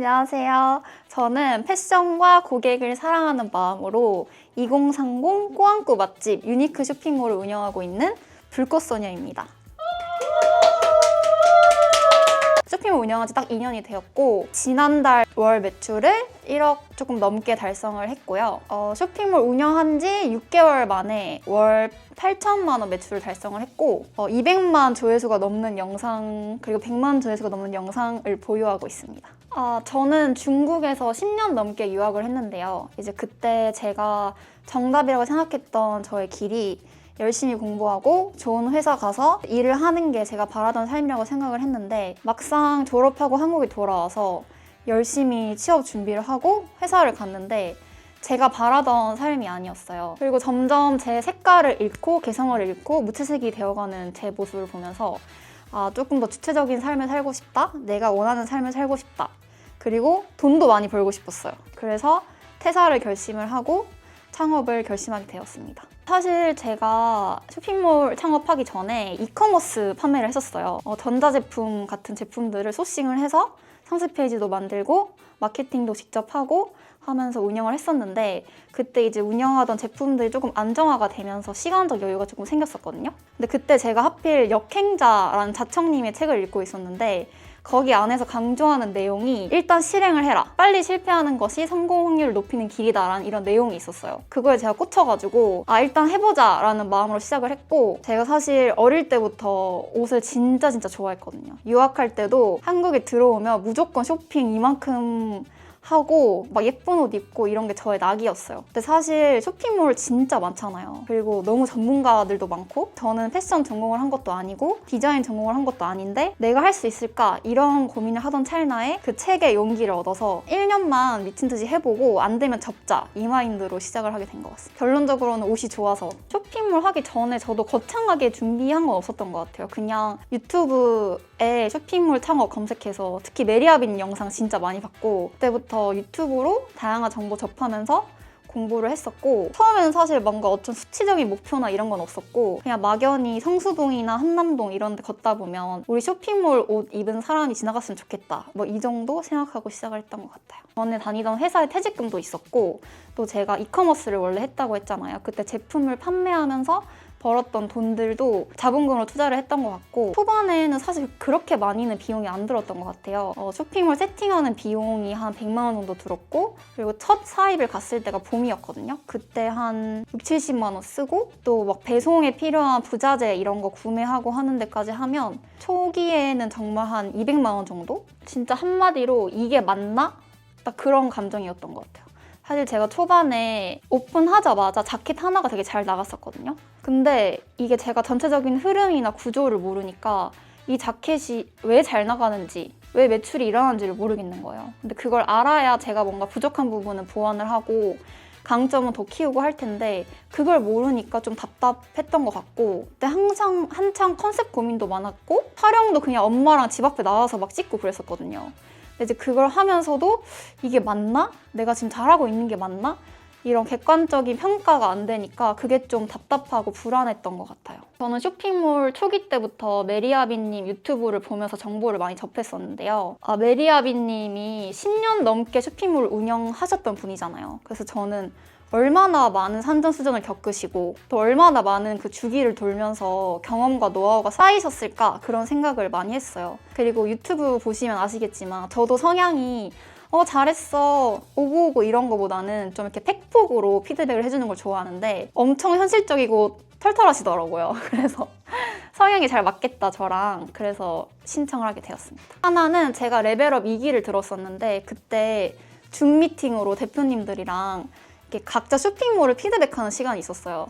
안녕하세요. 저는 패션과 고객을 사랑하는 마음으로 2030 꾸안꾸 맛집 유니크 쇼핑몰을 운영하고 있는 불꽃소녀입니다. 쇼핑몰 운영한 지 딱 2년이 되었고 지난달 월 매출을 1억 조금 넘게 달성을 했고요. 어, 쇼핑몰 운영한 지 6개월 만에 월 8천만 원 매출을 달성을 했고 어, 200만 조회수가 넘는 영상 그리고 100만 조회수가 넘는 영상을 보유하고 있습니다. 아, 저는 중국에서 10년 넘게 유학을 했는데요. 이제 그때 제가 정답이라고 생각했던 저의 길이 열심히 공부하고 좋은 회사 가서 일을 하는 게 제가 바라던 삶이라고 생각을 했는데 막상 졸업하고 한국에 돌아와서 열심히 취업 준비를 하고 회사를 갔는데 제가 바라던 삶이 아니었어요. 그리고 점점 제 색깔을 잃고 개성을 잃고 무채색이 되어가는 제 모습을 보면서 아, 조금 더 주체적인 삶을 살고 싶다. 내가 원하는 삶을 살고 싶다. 그리고 돈도 많이 벌고 싶었어요. 그래서 퇴사를 결심을 하고 창업을 결심하게 되었습니다. 사실 제가 쇼핑몰 창업하기 전에 이커머스 판매를 했었어요. 어, 전자제품 같은 제품들을 소싱을 해서 상세 페이지도 만들고 마케팅도 직접 하고 하면서 운영을 했었는데 그때 이제 운영하던 제품들이 조금 안정화가 되면서 시간적 여유가 조금 생겼었거든요. 근데 그때 제가 하필 역행자라는 자청님의 책을 읽고 있었는데 거기 안에서 강조하는 내용이 일단 실행을 해라. 빨리 실패하는 것이 성공 확률을 높이는 길이다라는 이런 내용이 있었어요. 그거에 제가 꽂혀가지고 아 일단 해보자 라는 마음으로 시작을 했고 제가 사실 어릴 때부터 옷을 진짜 진짜 좋아했거든요. 유학할 때도 한국에 들어오면 무조건 쇼핑 이만큼 하고 막 예쁜 옷 입고 이런 게 저의 낙이었어요. 근데 사실 쇼핑몰 진짜 많잖아요. 그리고 너무 전문가들도 많고 저는 패션 전공을 한 것도 아니고 디자인 전공을 한 것도 아닌데 내가 할 수 있을까 이런 고민을 하던 찰나에 그 책에 용기를 얻어서 1년만 미친 듯이 해보고 안 되면 접자 이 마인드로 시작을 하게 된 것 같습니다. 결론적으로는 옷이 좋아서 쇼핑몰 하기 전에 저도 거창하게 준비한 건 없었던 것 같아요. 그냥 유튜브 에 쇼핑몰 창업 검색해서 특히 메리아빈 영상 진짜 많이 봤고 그때부터 유튜브로 다양한 정보 접하면서 공부를 했었고 처음에는 사실 뭔가 어떤 수치적인 목표나 이런 건 없었고 그냥 막연히 성수동이나 한남동 이런 데 걷다 보면 우리 쇼핑몰 옷 입은 사람이 지나갔으면 좋겠다. 뭐 이 정도 생각하고 시작을 했던 것 같아요. 전에 다니던 회사에 퇴직금도 있었고 또 제가 이커머스를 원래 했다고 했잖아요. 그때 제품을 판매하면서 벌었던 돈들도 자본금으로 투자를 했던 것 같고 초반에는 사실 그렇게 많이는 비용이 안 들었던 것 같아요. 어, 쇼핑몰 세팅하는 비용이 한 100만 원 정도 들었고 그리고 첫 사입을 갔을 때가 봄이었거든요. 그때 한 6, 70만 원 쓰고 또 막 배송에 필요한 부자재 이런 거 구매하고 하는 데까지 하면 초기에는 정말 한 200만 원 정도? 진짜 한마디로 이게 맞나? 딱 그런 감정이었던 것 같아요. 사실 제가 초반에 오픈하자마자 자켓 하나가 되게 잘 나갔었거든요. 근데 이게 제가 전체적인 흐름이나 구조를 모르니까 이 자켓이 왜 잘 나가는지 왜 매출이 일어나는지를 모르겠는 거예요. 근데 그걸 알아야 제가 뭔가 부족한 부분은 보완을 하고 강점은 더 키우고 할 텐데 그걸 모르니까 좀 답답했던 것 같고 그때 항상 한창 컨셉 고민도 많았고 촬영도 그냥 엄마랑 집 앞에 나와서 막 찍고 그랬었거든요. 이제 그걸 하면서도 이게 맞나? 내가 지금 잘하고 있는 게 맞나? 이런 객관적인 평가가 안 되니까 그게 좀 답답하고 불안했던 것 같아요. 저는 쇼핑몰 초기 때부터 메리아비님 유튜브를 보면서 정보를 많이 접했었는데요. 아, 메리아비님이 10년 넘게 쇼핑몰 운영하셨던 분이잖아요. 그래서 저는 얼마나 많은 산전수전을 겪으시고 또 얼마나 많은 그 주기를 돌면서 경험과 노하우가 쌓이셨을까 그런 생각을 많이 했어요. 그리고 유튜브 보시면 아시겠지만 저도 성향이 어 잘했어 오고 오고 이런 거보다는 좀 이렇게 팩폭으로 피드백을 해주는 걸 좋아하는데 엄청 현실적이고 털털하시더라고요. 그래서 성향이 잘 맞겠다 저랑 그래서 신청을 하게 되었습니다. 하나는 제가 레벨업 2기를 들었었는데 그때 줌 미팅으로 대표님들이랑 각자 쇼핑몰을 피드백하는 시간이 있었어요.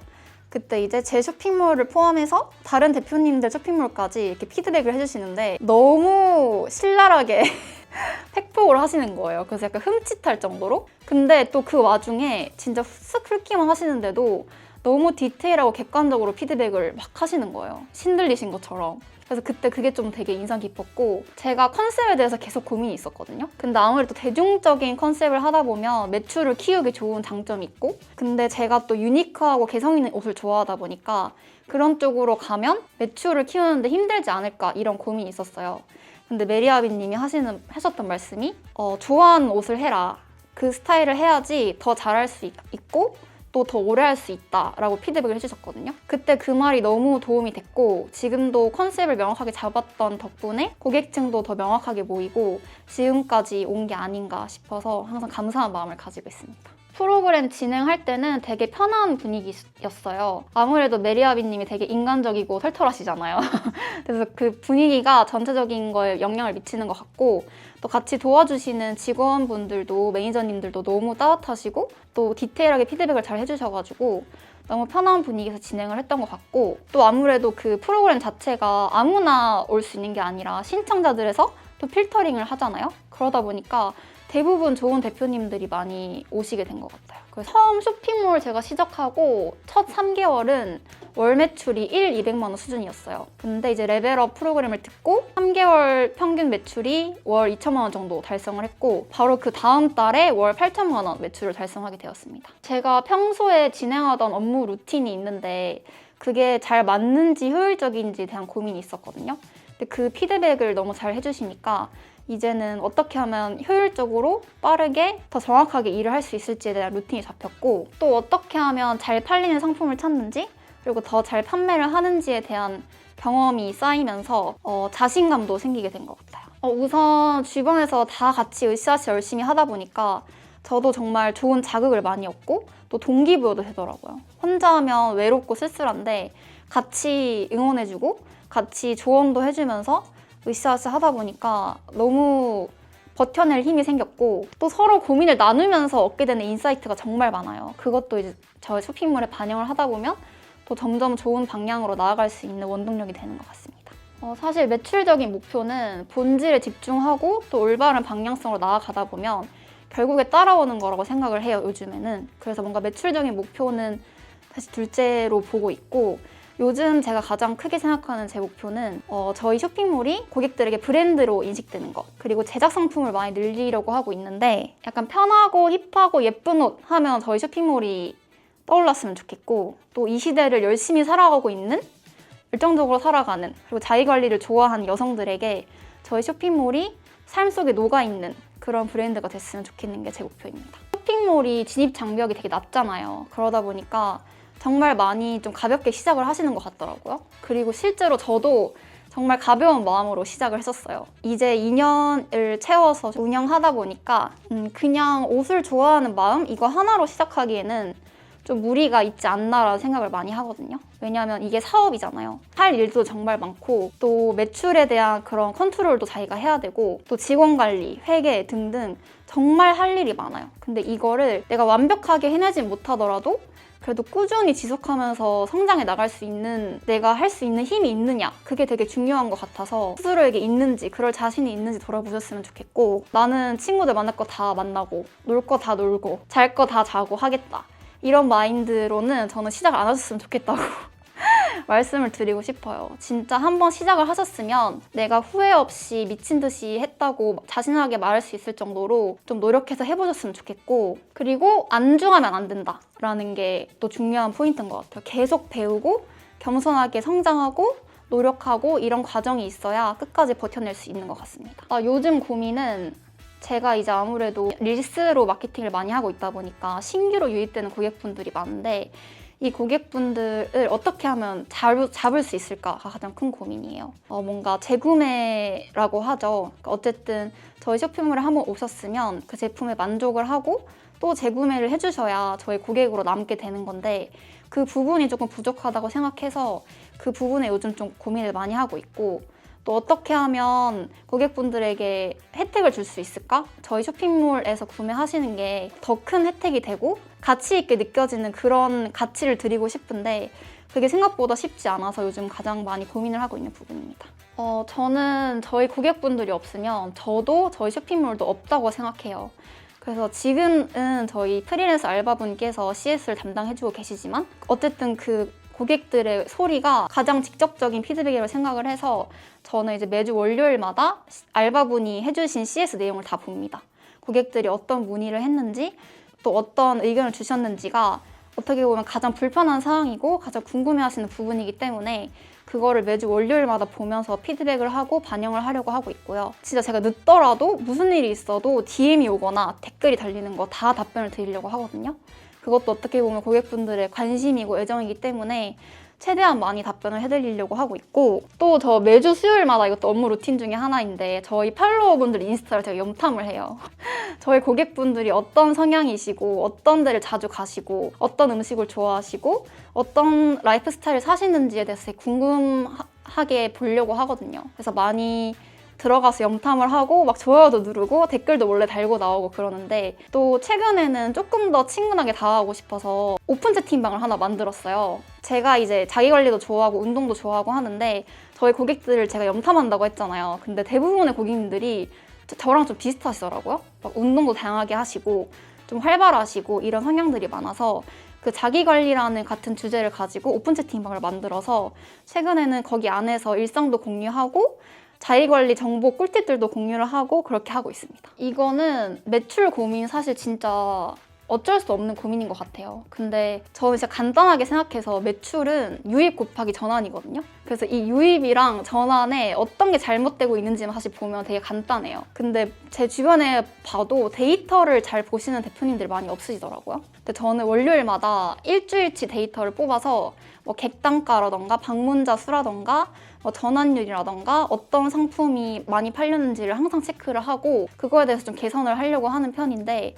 그때 이제 제 쇼핑몰을 포함해서 다른 대표님들 쇼핑몰까지 이렇게 피드백을 해주시는데 너무 신랄하게 팩폭을 하시는 거예요. 그래서 약간 흠칫할 정도로. 근데 또 그 와중에 진짜 쓱 훑기만 하시는데도 너무 디테일하고 객관적으로 피드백을 막 하시는 거예요. 신들리신 것처럼. 그래서 그때 그게 좀 되게 인상 깊었고 제가 컨셉에 대해서 계속 고민이 있었거든요. 근데 아무래도 대중적인 컨셉을 하다 보면 매출을 키우기 좋은 장점이 있고 근데 제가 또 유니크하고 개성 있는 옷을 좋아하다 보니까 그런 쪽으로 가면 매출을 키우는데 힘들지 않을까 이런 고민이 있었어요. 근데 메리아비님이 하시는 하셨던 말씀이 어, 좋아하는 옷을 해라. 그 스타일을 해야지 더 잘할 수 있- 있고 또 더 오래 할 수 있다라고 피드백을 해주셨거든요. 그때 그 말이 너무 도움이 됐고 지금도 컨셉을 명확하게 잡았던 덕분에 고객층도 더 명확하게 모이고 지금까지 온 게 아닌가 싶어서 항상 감사한 마음을 가지고 있습니다. 프로그램 진행할 때는 되게 편한 분위기였어요. 아무래도 메리아비님이 되게 인간적이고 털털하시잖아요. 그래서 그 분위기가 전체적인 거에 영향을 미치는 것 같고 또 같이 도와주시는 직원분들도 매니저님들도 너무 따뜻하시고 또 디테일하게 피드백을 잘 해주셔가지고 너무 편한 분위기에서 진행을 했던 것 같고 또 아무래도 그 프로그램 자체가 아무나 올 수 있는 게 아니라 신청자들에서 또 필터링을 하잖아요. 그러다 보니까 대부분 좋은 대표님들이 많이 오시게 된 것 같아요. 그래서 처음 쇼핑몰 제가 시작하고 첫 3개월은 월 매출이 1, 200만 원 수준이었어요. 근데 이제 레벨업 프로그램을 듣고 3개월 평균 매출이 월 2천만 원 정도 달성을 했고 바로 그 다음 달에 월 8천만 원 매출을 달성하게 되었습니다. 제가 평소에 진행하던 업무 루틴이 있는데 그게 잘 맞는지 효율적인지에 대한 고민이 있었거든요. 근데 그 피드백을 너무 잘 해주시니까 이제는 어떻게 하면 효율적으로 빠르게 더 정확하게 일을 할 수 있을지에 대한 루틴이 잡혔고 또 어떻게 하면 잘 팔리는 상품을 찾는지 그리고 더 잘 판매를 하는지에 대한 경험이 쌓이면서 어, 자신감도 생기게 된 것 같아요. 어, 우선 주변에서 다 같이 으쌰으쌰 열심히 하다 보니까 저도 정말 좋은 자극을 많이 얻고 또 동기부여도 되더라고요. 혼자 하면 외롭고 쓸쓸한데 같이 응원해주고 같이 조언도 해주면서 으쌰으쌰 하다 보니까 너무 버텨낼 힘이 생겼고 또 서로 고민을 나누면서 얻게 되는 인사이트가 정말 많아요. 그것도 이제 저의 쇼핑몰에 반영을 하다 보면 또 점점 좋은 방향으로 나아갈 수 있는 원동력이 되는 것 같습니다. 어, 사실 매출적인 목표는 본질에 집중하고 또 올바른 방향성으로 나아가다 보면 결국에 따라오는 거라고 생각을 해요, 요즘에는. 그래서 뭔가 매출적인 목표는 사실 둘째로 보고 있고 요즘 제가 가장 크게 생각하는 제 목표는 어, 저희 쇼핑몰이 고객들에게 브랜드로 인식되는 것 그리고 제작 상품을 많이 늘리려고 하고 있는데 약간 편하고 힙하고 예쁜 옷 하면 저희 쇼핑몰이 떠올랐으면 좋겠고 또 이 시대를 열심히 살아가고 있는 열정적으로 살아가는 그리고 자기 관리를 좋아하는 여성들에게 저희 쇼핑몰이 삶 속에 녹아있는 그런 브랜드가 됐으면 좋겠는 게 제 목표입니다. 쇼핑몰이 진입 장벽이 되게 낮잖아요. 그러다 보니까 정말 많이 좀 가볍게 시작을 하시는 것 같더라고요. 그리고 실제로 저도 정말 가벼운 마음으로 시작을 했었어요. 이제 2년을 채워서 운영하다 보니까 음, 그냥 옷을 좋아하는 마음 이거 하나로 시작하기에는 좀 무리가 있지 않나라는 생각을 많이 하거든요. 왜냐하면 이게 사업이잖아요. 할 일도 정말 많고 또 매출에 대한 그런 컨트롤도 자기가 해야 되고 또 직원 관리, 회계 등등 정말 할 일이 많아요. 근데 이거를 내가 완벽하게 해내진 못하더라도 그래도 꾸준히 지속하면서 성장해 나갈 수 있는 내가 할 수 있는 힘이 있느냐 그게 되게 중요한 것 같아서 스스로에게 있는지 그럴 자신이 있는지 돌아보셨으면 좋겠고 나는 친구들 만날 거 다 만나고 놀 거 다 놀고 잘 거 다 자고 하겠다. 이런 마인드로는 저는 시작 안 하셨으면 좋겠다고 말씀을 드리고 싶어요. 진짜 한번 시작을 하셨으면 내가 후회 없이 미친 듯이 했다고 자신하게 말할 수 있을 정도로 좀 노력해서 해보셨으면 좋겠고 그리고 안중하면 안 된다라는 게 또 중요한 포인트인 것 같아요. 계속 배우고 겸손하게 성장하고 노력하고 이런 과정이 있어야 끝까지 버텨낼 수 있는 것 같습니다. 아, 요즘 고민은 제가 이제 아무래도 릴스로 마케팅을 많이 하고 있다 보니까 신규로 유입되는 고객분들이 많은데 이 고객분들을 어떻게 하면 잡, 잡을 수 있을까가 가장 큰 고민이에요. 어, 뭔가 재구매라고 하죠. 그러니까 어쨌든 저희 쇼핑몰에 한번 오셨으면 그 제품에 만족을 하고 또 재구매를 해주셔야 저희 고객으로 남게 되는 건데 그 부분이 조금 부족하다고 생각해서 그 부분에 요즘 좀 고민을 많이 하고 있고 또 어떻게 하면 고객분들에게 혜택을 줄 수 있을까? 저희 쇼핑몰에서 구매하시는 게 더 큰 혜택이 되고 가치 있게 느껴지는 그런 가치를 드리고 싶은데 그게 생각보다 쉽지 않아서 요즘 가장 많이 고민을 하고 있는 부분입니다. 어, 저는 저희 고객분들이 없으면 저도 저희 쇼핑몰도 없다고 생각해요. 그래서 지금은 저희 프리랜서 알바분께서 CS를 담당해주고 계시지만 어쨌든 그 고객들의 소리가 가장 직접적인 피드백이라고 생각을 해서 저는 이제 매주 월요일마다 알바분이 해주신 CS 내용을 다 봅니다. 고객들이 어떤 문의를 했는지 또 어떤 의견을 주셨는지가 어떻게 보면 가장 불편한 사항이고 가장 궁금해하시는 부분이기 때문에 그거를 매주 월요일마다 보면서 피드백을 하고 반영을 하려고 하고 있고요. 진짜 제가 늦더라도 무슨 일이 있어도 DM이 오거나 댓글이 달리는 거 다 답변을 드리려고 하거든요. 그것도 어떻게 보면 고객분들의 관심이고 애정이기 때문에 최대한 많이 답변을 해드리려고 하고 있고 또 저 매주 수요일마다 이것도 업무 루틴 중에 하나인데 저희 팔로워분들 인스타를 제가 염탐을 해요. 저희 고객분들이 어떤 성향이시고 어떤 데를 자주 가시고 어떤 음식을 좋아하시고 어떤 라이프 스타일을 사시는지에 대해서 궁금하게 보려고 하거든요. 그래서 많이 들어가서 염탐을 하고 막 좋아요도 누르고 댓글도 원래 달고 나오고 그러는데 또 최근에는 조금 더 친근하게 다가가고 싶어서 오픈 채팅방을 하나 만들었어요. 제가 이제 자기 관리도 좋아하고 운동도 좋아하고 하는데 저희 고객들을 제가 염탐한다고 했잖아요. 근데 대부분의 고객님들이 저- 저랑 좀 비슷하시더라고요. 막 운동도 다양하게 하시고 좀 활발하시고 이런 성향들이 많아서 그 자기 관리라는 같은 주제를 가지고 오픈 채팅방을 만들어서 최근에는 거기 안에서 일상도 공유하고 자기 관리 정보 꿀팁들도 공유를 하고 그렇게 하고 있습니다. 이거는 매출 고민 사실 진짜 어쩔 수 없는 고민인 것 같아요. 근데 저는 진짜 간단하게 생각해서 매출은 유입 곱하기 전환이거든요. 그래서 이 유입이랑 전환에 어떤 게 잘못되고 있는지만 사실 보면 되게 간단해요. 근데 제 주변에 봐도 데이터를 잘 보시는 대표님들이 많이 없으시더라고요. 근데 저는 월요일마다 일주일치 데이터를 뽑아서 뭐 객단가라던가 방문자 수라던가 뭐 전환율이라던가 어떤 상품이 많이 팔렸는지를 항상 체크를 하고 그거에 대해서 좀 개선을 하려고 하는 편인데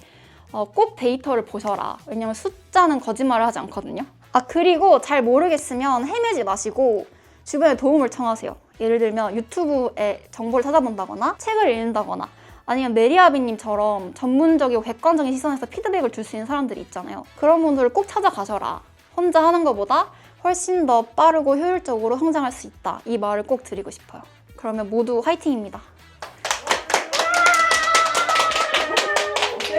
어, 꼭 데이터를 보셔라. 왜냐면 숫자는 거짓말을 하지 않거든요. 아 그리고 잘 모르겠으면 헤매지 마시고 주변에 도움을 청하세요. 예를 들면 유튜브에 정보를 찾아본다거나 책을 읽는다거나 아니면 메리아비님처럼 전문적이고 객관적인 시선에서 피드백을 줄 수 있는 사람들이 있잖아요. 그런 분들을 꼭 찾아가셔라. 혼자 하는 것보다 훨씬 더 빠르고 효율적으로 성장할 수 있다. 이 말을 꼭 드리고 싶어요. 그러면 모두 화이팅입니다.